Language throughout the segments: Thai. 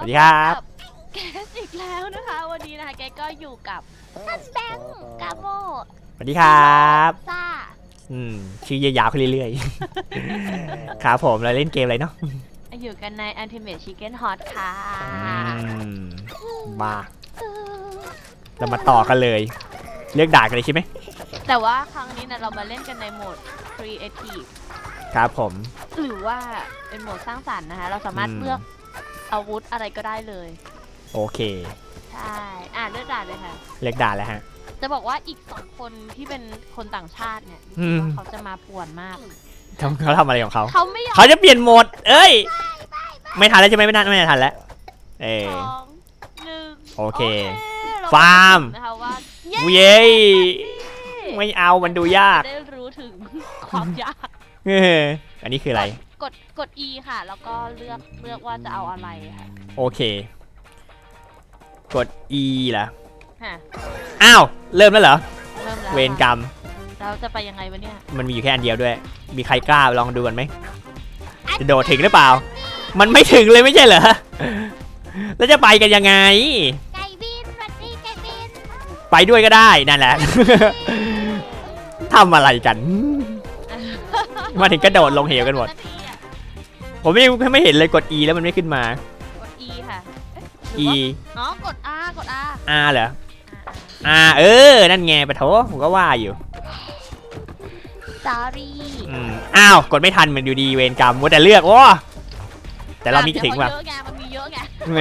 สวัสดีครับ แกสอีกแล้วนะคะ วันนี้นะคะแกก็อยู่กับท่านแบงค์กาโมสวัสดีครับซ่าอืมชื่อยาวๆขึ้นเรื่อยๆ ครับผมเราเล่นเกมอะไรเนาะอยู่กันใน Ultimate Chicken Hot ค่ะอืมมาเรามาต่อกันเลย เลือกด่านกันเลยใช่ไหมแต่ว่าครั้งนี้นะเรามาเล่นกันในโหมด Creative ครับผม หรือว่าเป็นโหมดสร้างสรรค์นะคะ เราสามารถอืมเลือก อาวุธอะไรก็ได้เลย โอเค ใช่ อ่าเลือกด่านเลยค่ะ เลือกด่านแล้วฮะ จะบอกว่าอีกสองคนที่เป็นคนต่างชาติเนี่ยอืมว่าเขาจะมาป่วนมาก ทำเขาทำอะไรของเขา เขาไม่ยอมเขาจะเปลี่ยนโหมด เอ้ย ไม่ทันแล้วใช่ไหมไม่ทันไม่ทันแล้ว เออ สองหนึ่งโอเค เรฟาร์ม นะคะว่าเย้ไม่เอามันดูยากจะได้รู้ถึงความยาก เอออันนี้คืออะไร กดกด E ค่ะ แล้วก็เลือกเลือกว่าจะเอาอะไรค่ะโอเค กด E ล่ะฮะอ้าว เริ่มแล้วเหรอ เริ่มแล้วเวรกรรม เราจะไปยังไงวะเนี่ยมันมีอยู่แค่อันเดียวด้วย มีใครกล้าลองดูกันไหม จะโดดถึงหรือเปล่า มันไม่ถึงเลยไม่ใช่เหรอ แล้วจะไปกันยังไง ไก่บินสวัสดีไก่บินไปด้วยก็ได้นั่นแหละ ทำอะไรกัน มาถึงกระโดดลงเหวกันหมด ผมไม่ไม่เห็นเลยกด E แล้วมันไม่ขึ้นมา กด E ค่ะเอ๊ะ E อ๋อกด R กด R R เหรอ R เออ นั่นไงปะโถผมก็ว่าอยู่สารีอืมอ้าว กดไม่ทันเหมือนอยู่ดีเวรกรรมมัวแต่เลือกวะแต่เรามีถึงว่ะ เยอะไงมันมีเยอะไงแหม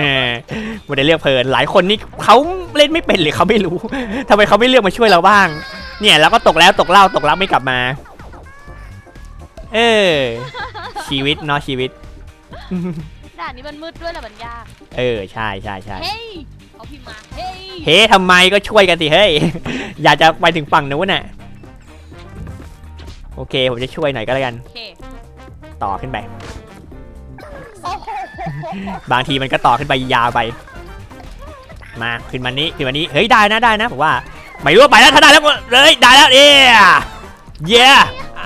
มัวแต่เลือกเพลินหลายคนนี่เขาเล่นไม่เป็นหรือเขาไม่รู้ ทำไมเขาไม่เลือกมาช่วยเราบ้าง เนี่ยแล้วก็ตกแล้วตกเล่าตกรับไม่กลับมา เออ ชีวิตเนาะชีวิต ด่านนี้มันมืดด้วยแหละมันยาก เออใช่ใช่ใช่เฮ้ยเขาพิมพ์มา เฮ้ย เฮ้ทำไมก็ช่วยกันสิเฮ้ย อยากจะไปถึงฝั่งนู้นน่ะ โอเค ผมจะช่วยหน่อยก็แล้วกัน โอเค ต่อขึ้นไป โอ้โหบางทีมันก็ต่อขึ้นไปยาวไป มาขึ้นมานี้ขึ้นมานี้ เฮ้ยได้นะได้นะผมว่า ไม่รู้ว่าไปแล้วถ้าได้แล้วก็เลยได้แล้วเอ้ยเย้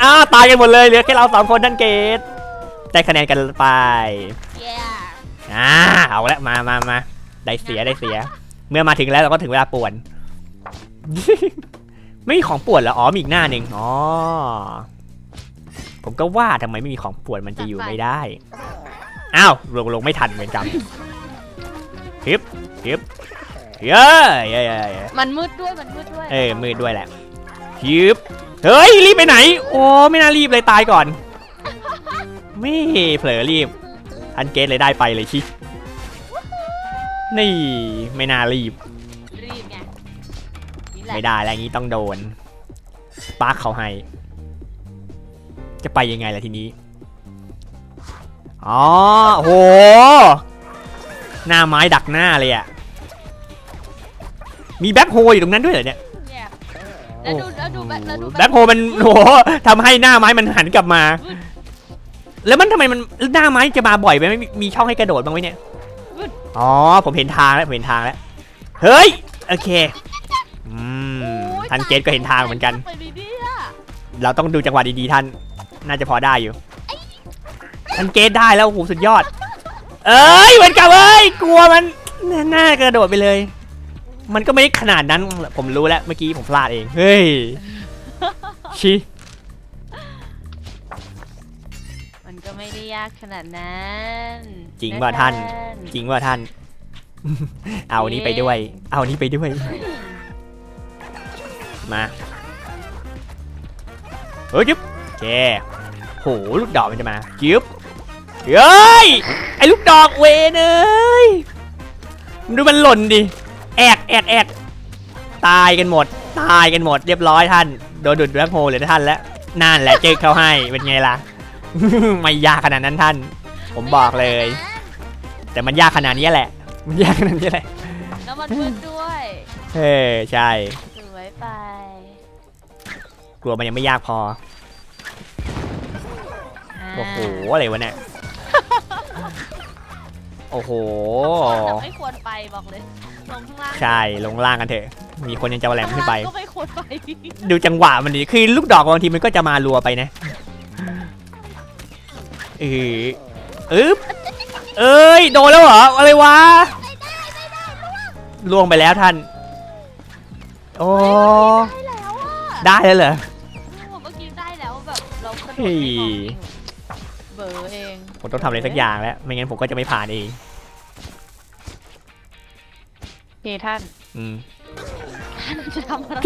อ้าวตายกันหมดเลยเหลือแค่เราสองคนนั่นเกต ได้คะแนนกันไปเย้อ่าเอาละมามามาได้เสียได้เสีย เมื่อมาถึงแล้วเราก็ถึงเวลาป่วน ไม่มีของป่วนเหรออ๋อมีอีกหน้าหนึ่งอ๋อผมก็ว่าทำไมไม่มีของป่วนมันจะอยู่ไม่ได้อ้าวลงลงไม่ทันเหมือนกันฮึบฮึบเย้ยเย้ยเย้ยเย้ยมันมืดด้วยมันมืดด้วย เออมืดด้วยแหละฮึบเฮ้ยรีบไปไหน โอ้ไม่น่ารีบเลยตายก่อน ไม่เผลอรีบอันเกตเลยได้ไปเลยชิ นี่ไม่น่ารีบ รีบไงนี่แหละไม่ได้แล้วอย่างนี้ต้องโดนปาร์คเขาให้ จะไปยังไงล่ะทีนี้ อ๋อโห หน้าไม้ดักหน้าเลยอะมีแบ็คโฮอยู่ตรงนั้นด้วยเหรอเนี่ย เนี่ยแล้วดูแล้วดูแบ็คแล้วดู แบ็คโฮมันโหทำให้หน้าไม้มันหันกลับมา แล้วมันทำไมมันหน้าไม้จะมาบ่อยไหมไม่มีมีช่องให้กระโดดบ้างไหมเนี่ย อ๋อ ผมเห็นทางแล้วผมเห็นทางแล้ว เฮ้ย โอเค อืมโอ้ยท่านเกตก็เห็นทางเหมือนกัน ไปดีเนี่ยเราต้องดูจังหวะดีๆท่าน น่าจะพอได้อยู่ ท่านเกตได้แล้วโอ้โหสุดยอด เอ้ยเหมือนกับเอ้ย กลัวมันน่ากระโดดไปเลย มันก็ไม่ได้ขนาดนั้น ผมรู้แล้วเมื่อกี้ผมพลาดเอง เฮ้ย ชิ ไม่ได้ยากขนาดนั้นจริงว่าท่าน จริงว่าท่าน เอานี้ไปด้วย เอานี้ไปด้วย มา เฮ้ยจิ๊บโอเคโหลูกดอกมันจะมาจิ๊บเฮ้ย ไอ้ลูกดอกเวนเอ้ยมันดูมันหล่นดิ แอกแอกแอกตายกันหมด ตายกันหมด เรียบร้อยท่าน โดนดูดแบล็คโฮลเลยนะท่านแล้วนั่นแหละเจอเขาให้ เป็นไงล่ะ ไม่ยากขนาดนั้นท่าน ผมบอกเลย แต่มันยากขนาดนี้แหละ มันยากขนาดนี้แหละ แล้วมันมืดด้วยเฮ้ยใช่ สวยไป กลัวมันยังไม่ยากพอาโอ้โหอะไรวะเนี่ย โอ้โห แต่ไม่ควรไปบอกเลย ลงข้างล่างใช่ ลงล่างกันเถอะ มีคนยังจะเอาแหลมขึ้นไปข้างล่างก็ไม่ควรไป ดูจังหวะมันดิคือลูกดอกบางทีมันก็จะมารัวไปนะ เอออึ๊บเอ้ยโดนแล้วเหรออะไรวะไม่ได้ไม่ได้ล่วงล่วงไปแล้วท่านโอ้ได้แล้วอะได้แล้วเหรอผมเมื่อกี้ได้แล้วแบบเรากระโดดเฮ้ไม่ยออกเบอร์เองผมต้องทำอะไรสักอย่างแล้วไม่งั้นผมก็จะไม่ผ่านเองเฮท่านอืมท่านจะทำอะไร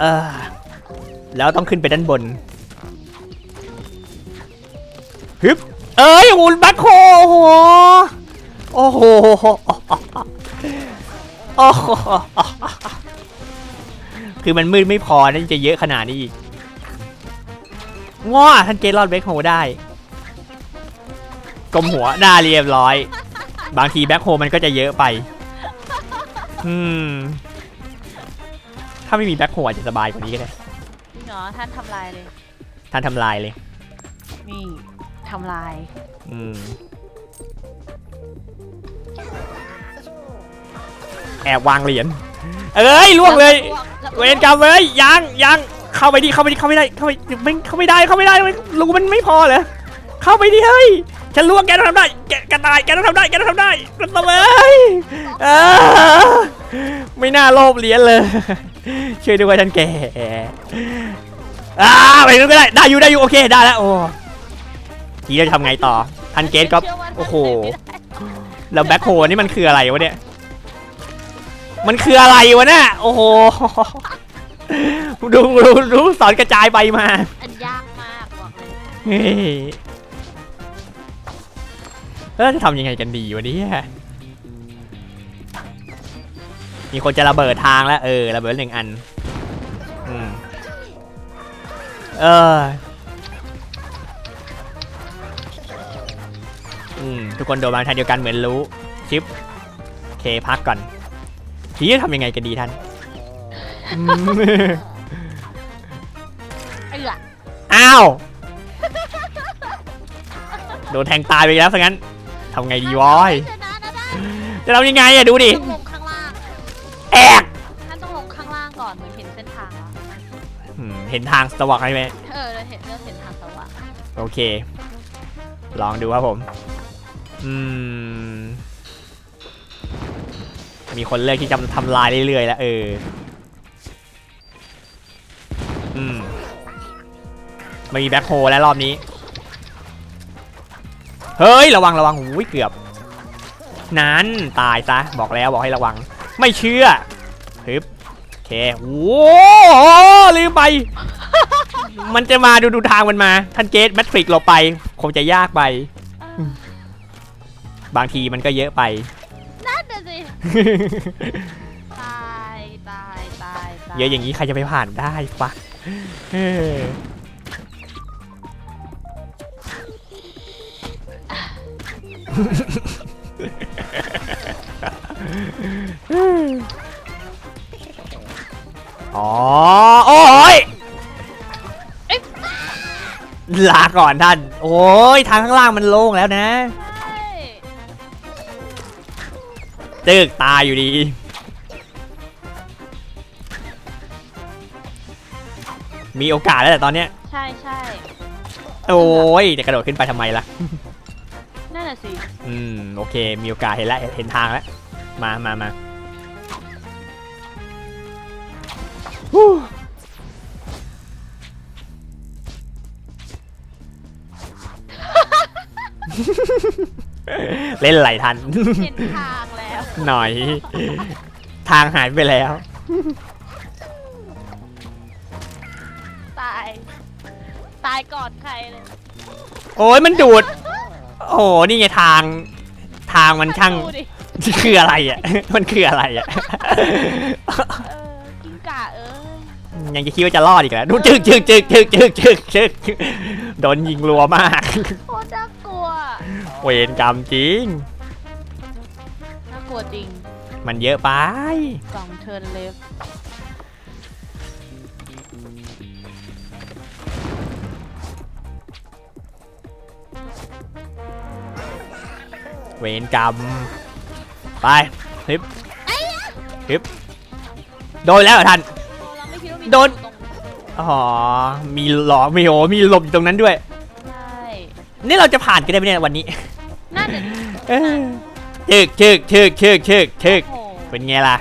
เออแล้วต้องขึ้นไปด้านบนฮึบเอ้ยโอ้โหแบ็คโฮโอ้โหโอ้โหโอ้โหคือมันมืดไม่พอนะ่จะเยอะขนาดนี้อีกว้าท่านเกรอดแบ็คโฮได้กลมหัวหน้าเรียบร้อย บางทีแบ็คโฮมันก็จะเยอะไป อืมาไม่มีแบ็คโฮอาจจะสบายกว่านี้ก็ได้จริงเหรอท่านทำลายเลย ท่านทำลายเลย นี่ทำลาย อืม แอบวางเหรียญ เอ้ยล่วงเลย เวรกรรมเว้ยยังยังเข้าไปดิเข้าไปดิเข้าไม่ได้เข้าไปไม่เข้าไม่ได้เข้าไม่ได้รูมันไม่พอเหรอเข้าไปดิเฮ้ยฉันล่วงแกต้องทำได้แกแกตายแกต้องทำได้แกต้องทำได้มันทำเอ้ยเออ ไม่น่าโลภเหรียญเลย ช่วยด้วยท่านแกอ่าไปนู้นก็ได้ ได้อยู่ได้อยู่โอเคได้แล้วโอ้ทีเราจะทำไงต่อท่านเกตก็ชื่ว่าท่านโอ้โหเดินไม่ได้แล้วแบ็คโฮนี่มันคืออะไรวะเนี่ย มันคืออะไรวะเนี่ยโอ้โห ดูดูดูสอนกระจายไปมา อันยากมากบอกเลยเฮ้ยแล้วจะทำยังไงกันดีวะเนี่ย มีคนจะระเบิดทางแล้วเออระเบิดหนึ่งอันอืมเอออืมทุกคนโดนมาทางเดียวกันเหมือนรู้ชิปโอเคพักก่อนทีนี้ทำยังไงกันดีท่านอืมเอืออ้าวโดนแทงตายไปแล้วซะงั้นทำไงดีวะชนะนะท่านจะทำยังไงอะดูดิ เห็นทางสว่างใช่ไหมเออเราเห็นเราเห็นทางสว่างโอเค ลองดูครับผม อืม มีคนเลือกที่จะทำลายเรื่อยๆแล้วเออ อืมไม่มีแบ็คโฮแล้วรอบนี้ เฮ้ย ระวังระวังหูยเกือบ นั้นตายซะ บอกแล้วบอกให้ระวัง ไม่เชื่อฮึบโอ เคโอ้โหลืมไป มันจะมาดูดูทางมันมาท่านเกตแมทริกเราไป คงจะยากไปเออบางทีมันก็เยอะไป นั่นน่ะสิ ตายตายตายตายเยอะอย่างนี้ใครจะไปผ่านได้ปะเอออ๋อ ลาก่อนท่าน โอ้ยทางข้างล่างมันโล่งแล้วนะใช่ตึกตายอยู่ดี มีโอกาสแล้วแต่ตอนเนี้ย ใช่ใช่โอ้ยจะกระโดดขึ้นไปทำไมล่ะ นั่นน่ะสิ อืม โอเค มีโอกาสเห็นแล้ว เห็นทางแล้ว มามามา เล่นไหลทัน เห็นทางแล้วหน่อย ทางหายไปแล้ว ตาย ตายก่อนใครเลยโอ้ยมันดูด โอ้โหนี่ไงทาง ทางมันช่างดูดิคืออะไรอะ มันคืออะไรอะ เออกิ้งก่าเอ้ยยังจะคิดว่าจะรอดอีกแล้วดูจึกจึกจึกจึกจึกจึกจึกโดนยิงรัวมากโค ตรน่ากลัวเวรกรรมจริง น่ากลัวจริงมันเยอะไป สองเทิร์นเลฟเวรกรรม ไปฮึบฮึบโดนแล้วเหรอท่าน เราไม่คิดว่ามีโดน ตรงอ๋อ มีหลอมีโอมีหลบอยู่ตรงนั้นด้วยใช่ นี่เราจะผ่านกันได้ไหมเนี่ยวันนี้นั่นน่ะเออชึกชึกชึกชึกชึกชึกโอ้โหเป็นไงล่ะ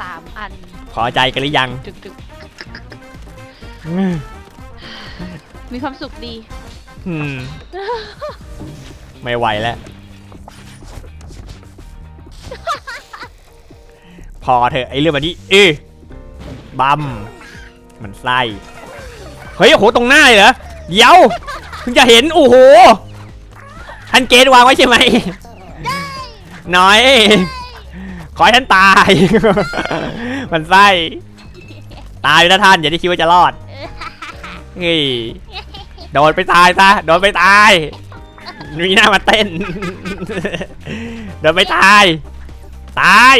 สามอันพอใจกันหรือยังจึกจึกมีความสุขดี อืมไม่ไหวแล้ว พอเถอะไอ้เรื่องแบบนี้ เออบัมมันไส้เฮ้ยโอ้โหตรงหน้าเลยเหรอเดี๋ยวเพิ่งจะเห็น โอ้โหท่านเกตวางไว้ใช่ไหมน้อย ขอให้ท่านตาย มันไส้ ตายไปนะท่าน อย่าได้คิดว่าจะรอดเฮ้ยโดนไปตายซะ โดนไปตาย มีหน้ามาเต้น โดนไปตาย ตาย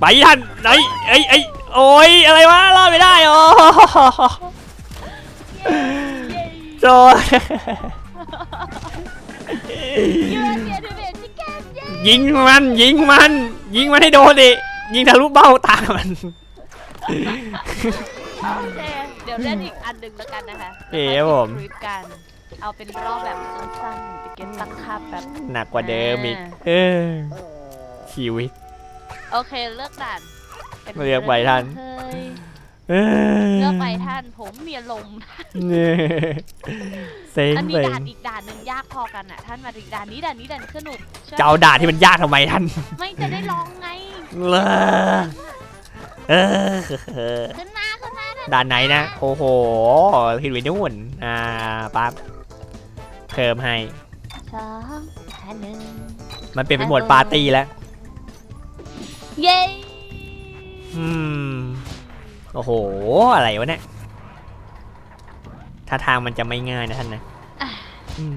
ไปท่านไอ้ไอ้ไอ้ยโอ้ยอะไรวะ รอดไม่ได้โอ้ โจรยืนเบียดเบียดที่แก้มเย้ยิงมันยิงมัน ยิงมันให้โดนดิยิงทะลุเบ้าตามัน โอเคเดี๋ยวเล่นอีกอันหนึ่งแล้วกันนะคะเอ๋ครับผม คลิปกัน เอาเป็นรอบแบบสั้นๆไปเก็บตั้งค่าแบบ หนักกว่าเดิมอีกอ่า เออชีวิต โอเคเลือกด่านป็นเลือกไปท่านเฮ้ย เออเลือกไปท่านผมมีอารมณ์เนี่ยเซ็งอันมีเซ็งด่านอีกด่านหนึ่งยากพอกันอะท่านมาอีกด่านนี้ด่านนี้ด่านสนุกเชื่อจะเอาด่านที่มันยากทำไมท่านไม่จะได้ลองไงเลอเออขึ้นมาขึ้นมาท่านด่านไหนนะโอ้โหขึ้นไปนู่นอ่าปั๊บเพิ่มให้ สองแค่หนึ่งมันเปลี่ยนเป็นโหมดปาร์ตี้แล้ว เย้ อืม โอ้โห อะไรวะเนี่ยท่าทางมันจะไม่ง่ายนะท่านนะอืม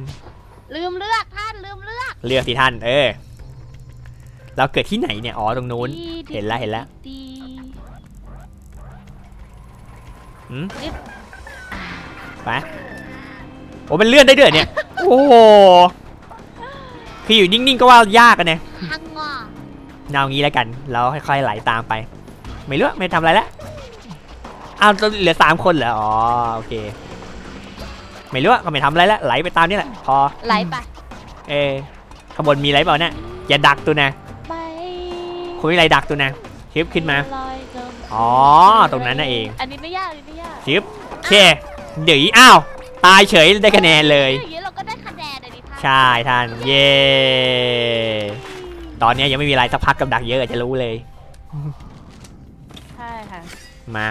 ลืมเลือกท่านลืมเลือกเลือกสิท่าน เออ เราเกิดที่ไหนเนี่ย อ๋อ ตรงนู้นดีดีเห็นละเห็นละดีหืมรีบไปโอ้มันเลื่อนได้ด้วยเนี่ย โอ้โห คืออยู่นิ่งๆก็ว่ายากกันเนี่ยพังงอเอางี้แล้วกัน เราค่อยๆไหลตามไป ไม่รู้ไม่ทำอะไรแล้ว อ้าวเหลือสามคนเหรออ๋อโอเค ไม่รู้ก็ไม่ทำอะไรแล้วไหลไปตามนี่แหละพอ ไหลไปเออข้างบนมีอะไรเปล่าเนี่ยอย่าดักตัวนะไปคุณมีอะไรดักตัวนะชิปขึ้นมา ลอยจมอ๋อ ตรงนั้นน่ะเองอันนี้ไม่ยากอันนี้ไม่ยากชิปโอเค เดี๋ยวอ้าว ตายเฉยได้คะแนนเลย อย่างนี้เราก็ได้คะแนนเลยดิท่านใช่ท่าน เย่ตอนนี้ยังไม่มีอะไรสักพักกับดักเยอะจะรู้เลย ใช่ค่ะ มา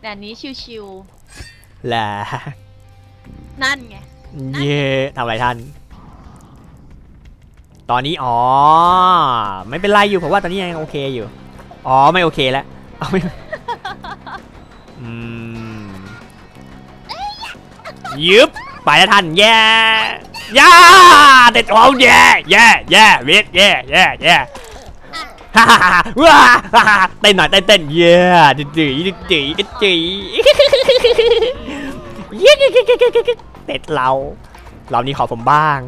แต่อันนี้ชิวล่ะๆ นั่นไง เย่ทำอะไรท่าน ตอนนี้อ๋อ ไม่เป็นไรอยู่ผมว่าตอนนี้ยังโอเคอยู่ อ๋อไม่โอเคแล้วเอาไม่อืมยึบไปแล้วท่านแย่ย่าเด็ดเอาแย่แย่แย่เวทแย่แย่แย่ ฮ่าฮ่าฮ่าว้าฮ่าฮ่าเต้นหน่อยเต้นเต้นเย่ดื้ดื้อดื้อดื้อดื้อดื้อเย้เด็ดเรา เรานี้ขอผมบ้าง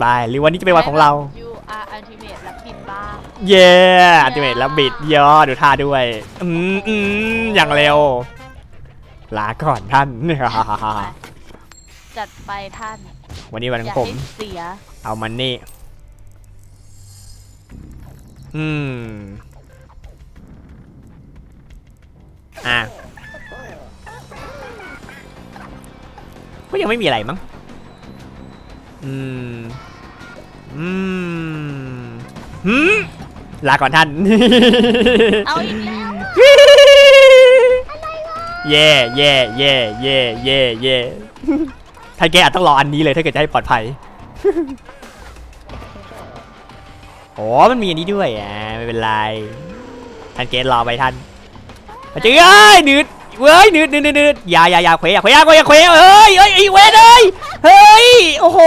ไปหรือวันนี้จะเป็นวันของเรายูอาร์อัลติเมทและปิดบ้างเย้อัลติเมทแล้วบิดย่อดูท่าด้วย อืมอืมอย่างเร็ว ลาก่อนท่านจัดไปท่าน วันนี้วันขอองผมให้เสีย เอามันนี่ อืม อะ ก็ยังไม่มีอะไรมั้ง อืม อืมหืมลาก่อนท่าน เอาอีกแล้วเย่เย่เย่เย่เย่เย่ท่านแกอาจต้องรออันนี้เลยถ้าเกิดจะให้ปลอดภัย โอ้มันมีอันนี้ด้วยอะไม่เป็นไรท่านเกตรอไปท่านมันจะเอ้ยนืดเว้ยนืดนืดนืดนืดอย่าอย่าอย่าเขวอย่าเขวอย่าเขวอย่าเขวเอ้ยเอ้ยไอ้เวนเอ้ยเฮ้ยโอ้โห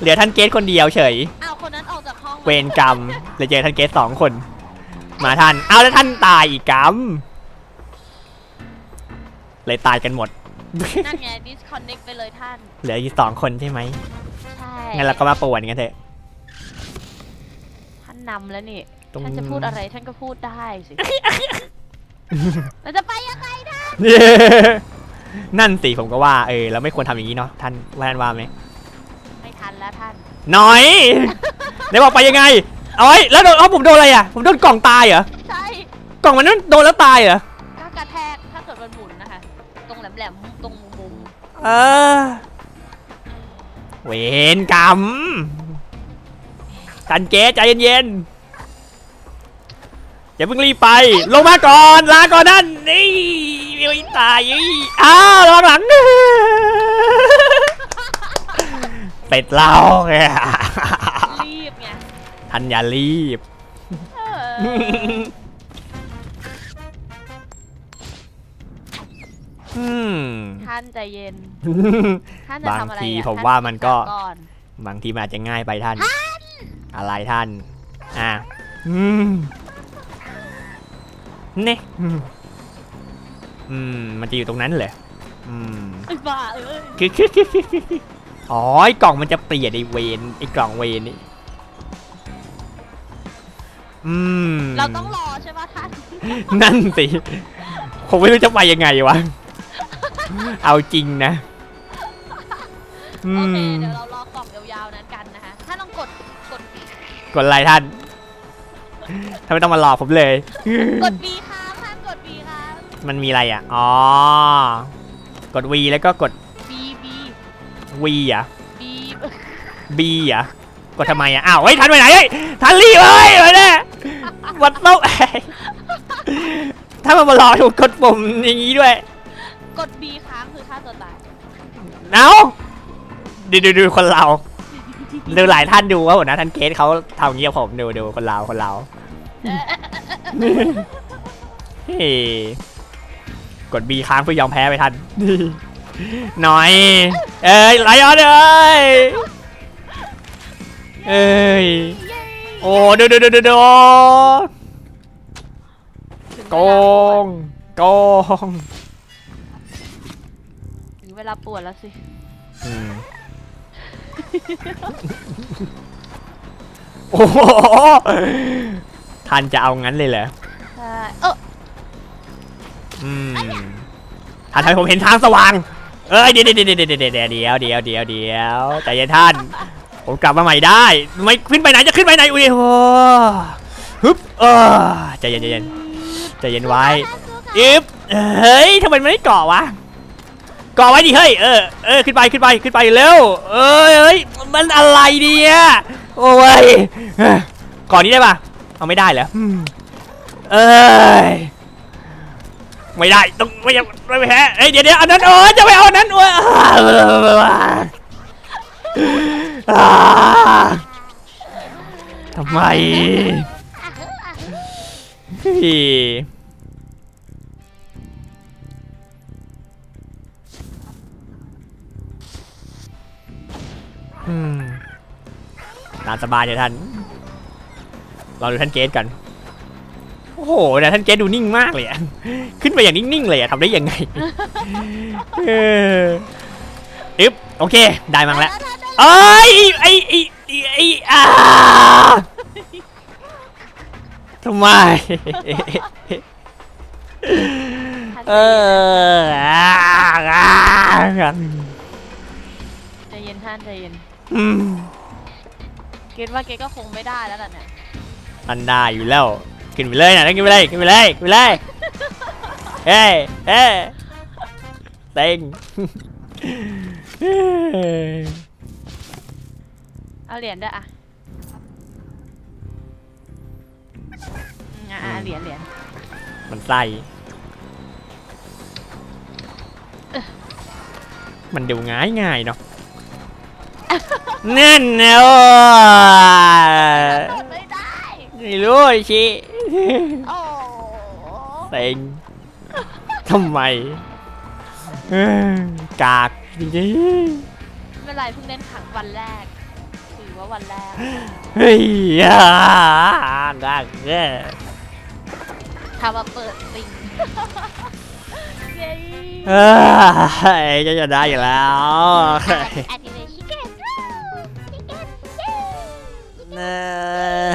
เหลือท่านเกตคนเดียวเฉยเอาคนนั้นออกจากห้องเวรกรรมเลยเจอท่านเกสสองคน มาท่านเอาแล้วท่านตายอีกกรรมเลยตายกันหมดนั่นไง disconnect ไปเลยท่าน เหลืออยู่สองคนใช่ไหมใช่งั้นเราก็มาป่วนกันเถอะท่า นนำแล้วนี่ตรง ท่านจะพูดอะไรท่านก็พูดได้สิ เราจะไปยังไงนะนั่นสิผมก็ว่าเออเราไม่ควรทำอย่างนี้เนาะท่านว่าท่านว่าไหมไม่ทันแล้วท่าน หน่อยไหนบอกไปยังไงเอาไว้แล้วโดนเอาผมโดนอะไรอะผมโดนกล่องตายเหรอใช่ กล่องมันนั้นโดนแล้วตายเหรอก็กระแทกถ้าเกิดมันหมุนนะคะ ตรงแหลมๆตรงมุมเออเวรกรรม ท่านเก๋ใจเย็นๆอย่าเพิ่งรีบไป ลงมาก่อนลาก่อนนั่นนี่ไม่ตายอีอ้าวระวังหลังเป็ดเราไงๆรีบไงท่านอย่ารีบเอออืมท่านใจเย็น ท่านจะทำอะไรบางทีอะผมท่นว่ามันก็ศึษาอนบางทีมันอาจจะง่ายไปท่าน อะไรท่าน อะอืมเนี่ยอืมอืม มันจะอยู่ตรงนั้นเหรออืมไอ้บ้าเอ้ยคือคือคือคือคืออ๋อไอ้กล่องมันจะเปลี่ยนไอ้เวนไอ้กล่องเวนนี่ อืม เราต้องรอใช่ไหมท่านนั่นสิ ผมไม่รู้จะไปยังไงวะ เอาจริงนะ อืโอเคม เดี๋ยวเรารอ กดไลค์ท่านทำไมต้องมารอผมเลย กด B ค้างท่านกด B ค้างมันมีอะไรอะ อ๋อ กด V แล้วก็กด B B V อะ B B อะ กดทำไมอะ อ้าว เฮ้ย ทันไปไหนเฮ้ย ทันรีบเฮ้ยไปแน่วัดโต๊ะถ้ามามารอถูกกดปุ่มอย่างนี้ด้วย กด B ค้างคือฆ่าตัวตาย เอ้าดูดูดูคนเรา ดูหลายท่านดูว่าหัวหน้าท่านเกสเขาทำอย่างนี้กับผมดูดูคนเราคนเราเฮ้ยกด B ค้างเพื่อยอมแพ้ไปทันหน่อย เอ้ยไลออนเอ้ยเอ้ยเย้โอ้ดูดูดูดูดูถึงโกเวลาปวดงโกงถึงเวลาปวดแล้วสิอืม โอ้โหท่านจะเอางั้นเลยเหรอใช่เอออืมท่านทำให้ผมเห็นทางสว่าง เอ้ยเดี๋ยวเดี๋ยวเดี๋ยวเดี๋ยวเดี๋ยวเดี๋ยวเดี๋ยวเดี๋ยวเดี๋ยวใจเย็นท่าน ผมกลับมาใหม่ได้ ไม่ขึ้นไปไหนจะขึ้นไปไหนอุ้ยโอ้ฮึบเออใจเย็นใจเย็นใจเย็นไว้อึบเฮ้ยทำไมมันไม่เกาะวะเกาะไว้ดิเฮ้ยเออเออขึ้นไปขึ้นไปขึ้นไปเร็วเอ้ยเอ้ยมันอะไรเนี่ยโอ้ยกาะนี้ได้ปะเอาไม่ได้เหรอเอ้ยไม่ได้ต้องไม่ยังไม่แพ้เอ้ยเดี๋ยวเดี๋ยวอันนั้นโอ้จะไม่เอาอันนั้นโอ้ยอ่าทำไม อืมตามสบายเลยท่านเราดูท่านเกสกัน โอ้โหแต่ท่านเกสดูนิ่งมากเลยอะขึ้นไปอย่างนิ่งๆเลยอะทำได้ยังไงเอออึ๊บโอเค ได้มั้งแล้วเอ้ยไอ้ไอ้ไอ้ไอ้อาทำไม เอออ่าอ่าใจเย็นท่านใจเย็นอืม เกดว่าเกดก็คงไม่ได้แล้วล่ะเนี่ยมันได้อยู่แล้วขึ้นไปเลยนะขึ้นไปเลยขึ้นไปเลยขึ้นไปเลยเฮ้ยเฮ้ยเต็งเฮ้ยเอาเหรียญด้วยอะอืมอะอะเหรียญเหรียญมันไส้มันดูง่ายง่ายๆเนาะ นั่นเนาะไม่ได้ ไม่รู้ไอ้ชิโอ้เต็งทำไมเอ้อกากจริงไม่เป็นไรเพิ่งเล่นขังวันแรก ถือว่าวันแรก ๆเฮ้ยอ่าดักเอ้ยทำมาเปิดติงเย้เอ้ยจะจะได้อยู่แล้วแอดดิเน ย้เออ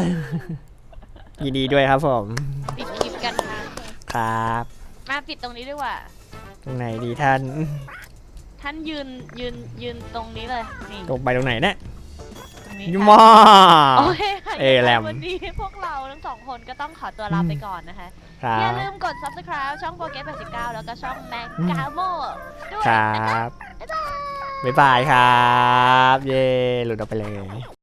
ยินดีด้วยครับผมปิดคลิปกันค่ะครับมาปิดตรงนี้ดีกว่า ตรงไหนดีท่านท่านยืนยืนยืนตรงนี้เลยนี่ตรงไปตรงไหนเนี่ยตรงนี้ยค่ะมอโอเคค่ะเอแรม วันนี้พวกเราทั้งสองคนก็ต้องขอตัวลาไปก่อนนะคะ ครัอย่าบลืมกด subscribe ช่องโปรเกต89 แล้วก็ช่องแมงอืมกาโมด้วยครันะคะบบ๊ายบายครับ เย่หลุดออกไปเลย